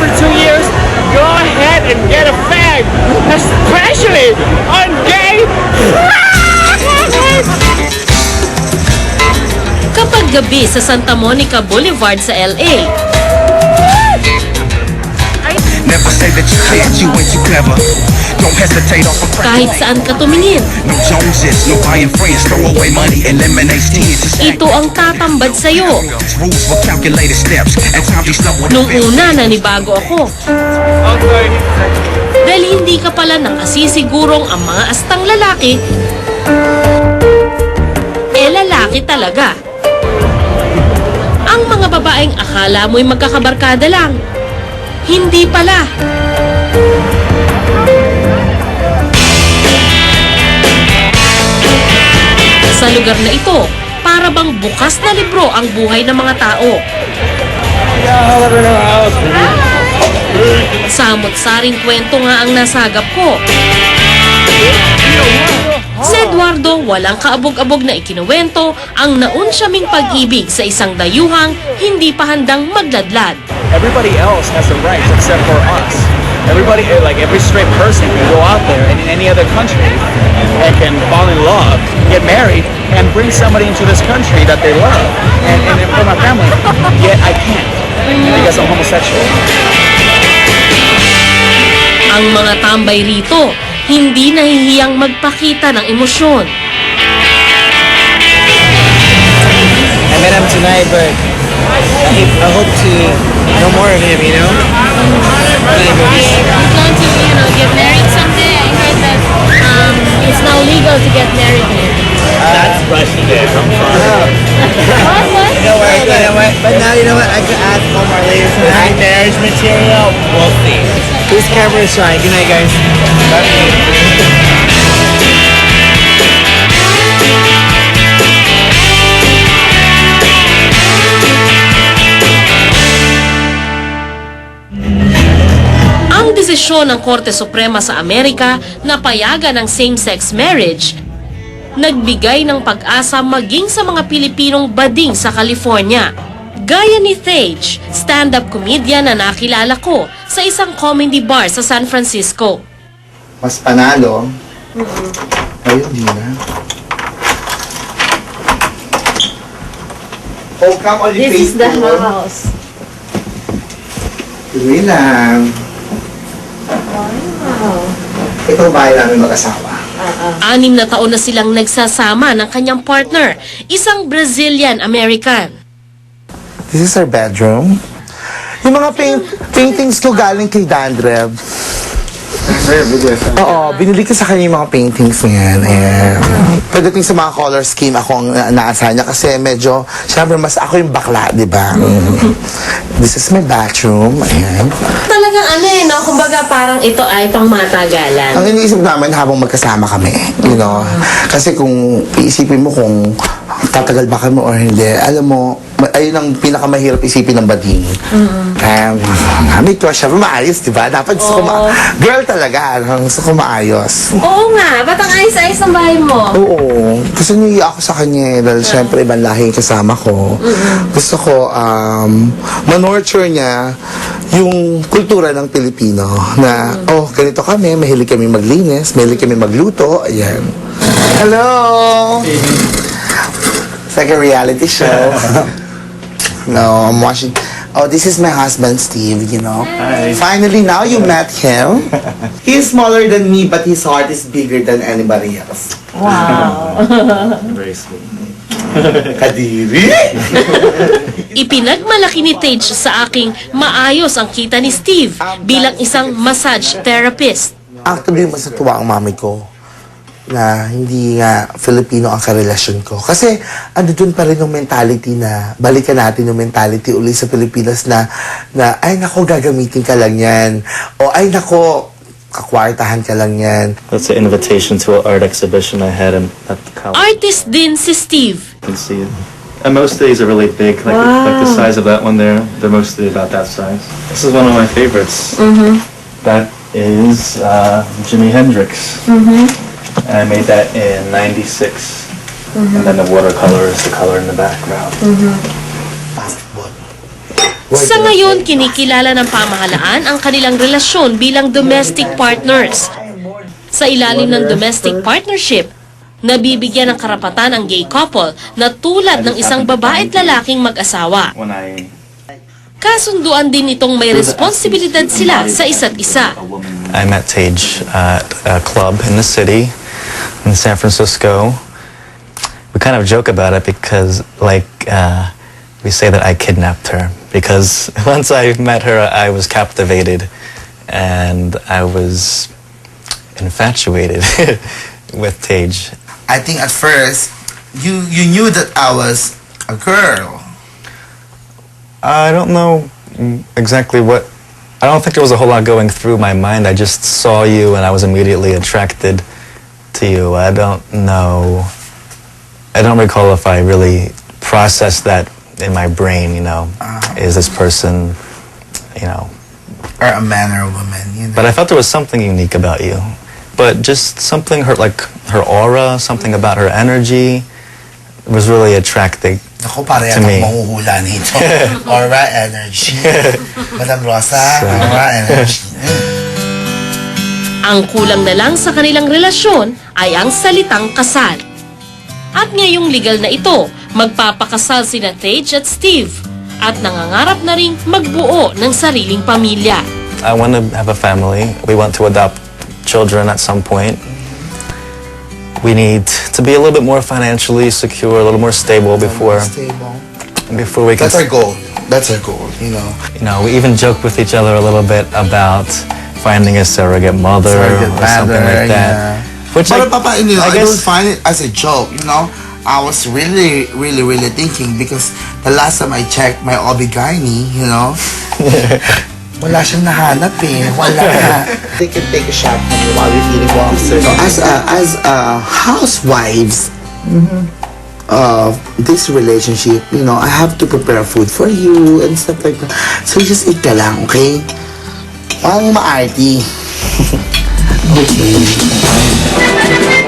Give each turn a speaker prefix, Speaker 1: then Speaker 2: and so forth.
Speaker 1: for two years, go ahead and get a fag, especially on gay
Speaker 2: Kapag gabi sa Santa Monica Boulevard sa LA,
Speaker 3: Never say that you can't, you ain't too clever. Don't hesitate off a
Speaker 2: kahit saan ka tumingin,
Speaker 3: No Joneses, no buying friends, throw away money, eliminate tears.
Speaker 2: Ito ang tatambad sa'yo.
Speaker 3: Rules for calculated steps. At times we stumble
Speaker 2: Nung una, nanibago ako. Dahil hindi ka pala nakasisigurong ang mga astang lalaki, eh lalaki talaga. Ang mga babaeng akala mo'y magkakabarkada lang. Hindi pala. Sa lugar na ito, para bang bukas na libro ang buhay ng mga tao. Samot-saring kwento nga ang nasagap ko. Si Eduardo walang kaabog-abog na ikinuwento ang naunsyaming pag-ibig sa isang dayuhang hindi pa handang magladlad.
Speaker 1: Everybody else has the rights except for us. Everybody, eh, like every straight person, can go out there and in any other country and can fall in love, get married, and bring somebody into this country that they love, and, and for my family. Yet I can't because I'm homosexual.
Speaker 2: Ang mga tambay rito, hindi nahihiyang magpakita ng emosyon.
Speaker 4: I met him tonight, but I, I hope to know more of him, you know? Anyways,
Speaker 2: You plan to, you know, get married someday? I heard that um, it's now legal to get married here.
Speaker 1: That's Russian there. I'm sorry.
Speaker 2: What? What?
Speaker 4: you know what? You know what? But now you know what? I can ask Omar later tonight.
Speaker 1: Marriage material, we'll see.
Speaker 4: Whose camera is shine? Good night, guys.
Speaker 2: Ang desisyon ng Korte Suprema sa Amerika na payagan ng same-sex marriage nagbigay ng pag-asa maging sa mga Pilipinong bading sa California. Gaya ni Thage, stand-up comedian na nakilala ko sa isang comedy bar sa San Francisco.
Speaker 5: mas panalo. Ayun, di na. Oh, come on, you faithful.
Speaker 2: house.
Speaker 5: Tuloy lang. Ito ang bahay namin mag-asawa.
Speaker 2: Anim na taon na silang nagsasama ng kanyang partner, isang Brazilian-American.
Speaker 5: This is our bedroom. Yung mga paint, paintings ko galing kay Dandrev. Oo, binili ko sa kanya yung mga paintings niyan. Ayan. Pagdating sa mga color scheme, ako ang na- naasahan niya kasi medyo, syempre mas ako yung bakla, di ba? This is my bathroom. Ayan.
Speaker 2: Talagang ano eh, no? Kumbaga parang ito ay pang matagalan.
Speaker 5: Ang iniisip namin habang magkasama kami, you know. Kasi kung iisipin mo kung tatagal ba kami or hindi, alam mo, ayun ang pinakamahirap isipin ng bading. Um, may crush siya, maayos, di ba? Dapat gusto ko ma- Girl talaga, ang gusto ko maayos.
Speaker 2: Oo nga, ba't ang ayos-ayos ng bahay mo?
Speaker 5: Oo. Kasi niya ako sa kanya eh, dahil syempre ibang lahi yung kasama ko. Gusto ko um, manurture niya yung kultura ng Pilipino na, oh, ganito kami, mahilig kami maglinis, mahilig kami magluto, ayan. Hello! It's like a reality show. no, I'm watching. Oh, this is my husband, Steve, you know.
Speaker 1: Hi.
Speaker 5: Finally, now you met him. He's smaller than me, but his heart is bigger than anybody else.
Speaker 1: Very sweet.
Speaker 5: Kadiri!
Speaker 2: Ipinagmalaki ni Tage sa aking maayos ang kita ni Steve bilang isang massage therapist.
Speaker 5: Actually, mas natuwa ang mami ko na hindi nga Filipino ang karelasyon ko. Kasi ano dun pa rin yung mentality na balikan natin yung mentality uli sa Pilipinas na, na ay nako gagamitin ka lang yan. O ay nako kakwartahan ka lang yan.
Speaker 6: That's an invitation to an art exhibition I had in, at the college.
Speaker 2: Artist din si Steve.
Speaker 6: You can see it. And most of these are really big, like, like the size of that one there. They're mostly about that size. This is one of my favorites. That is uh, Jimi Hendrix. And I made that in '96. And then the watercolor is the color in the background.
Speaker 5: Basketball.
Speaker 2: Sa ngayon, kinikilala ng pamahalaan ang kanilang relasyon bilang domestic partners. Sa ilalim ng domestic partnership, nabibigyan ng karapatan ang gay couple na tulad ng isang babae at lalaking mag-asawa.
Speaker 6: When I
Speaker 2: Kasunduan din itong may responsibilidad sila sa isa't isa.
Speaker 7: I met Tage at a club in the city in San Francisco. We kind of joke about it because, like, uh, we say that I kidnapped her because once I met her, I was captivated and I was infatuated with Tage.
Speaker 5: I think at first, you you knew that I was a girl.
Speaker 7: I don't know exactly what. I don't think there was a whole lot going through my mind. I just saw you and I was immediately attracted to you. I don't know. I don't recall if I really processed that in my brain, you know. Uh-huh. Is this person, you know.
Speaker 5: Or a man or a woman, you know.
Speaker 7: But I felt there was something unique about you. But just something, her, like her aura, something about her energy was really attracting.
Speaker 5: Ako,
Speaker 7: To me.
Speaker 5: mahuhula nito. Aura energy. Madam Rosa, aura energy.
Speaker 2: Ang kulang na lang sa kanilang relasyon ay ang salitang kasal. At ngayong legal na ito, magpapakasal sina Tage at Steve at nangangarap na ring magbuo ng sariling pamilya.
Speaker 7: I want to have a family. We want to adopt children at some point. We need to be a little bit more financially secure, a little more stable before
Speaker 5: Stable.
Speaker 7: before we can.
Speaker 5: That's our goal. That's our goal, you know.
Speaker 7: You know, we even joke with each other a little bit about finding a surrogate mother
Speaker 5: Surrogate
Speaker 7: or something
Speaker 5: mother,
Speaker 7: like that.
Speaker 5: yeah.
Speaker 7: Which
Speaker 5: But
Speaker 7: I,
Speaker 5: Papa, you know,
Speaker 7: I
Speaker 5: I, don't
Speaker 7: guess
Speaker 5: find it as a joke, you know. I was really, really, really thinking because the last time I checked my Obigayani, you know, wala siyang nahanap eh. Wala. they can take a shot from you while you're eating lobster. So as a, as a housewives of this relationship, you know, I have to prepare food for you and stuff like that. So just eat ka lang, okay? Huwag maarty. okay.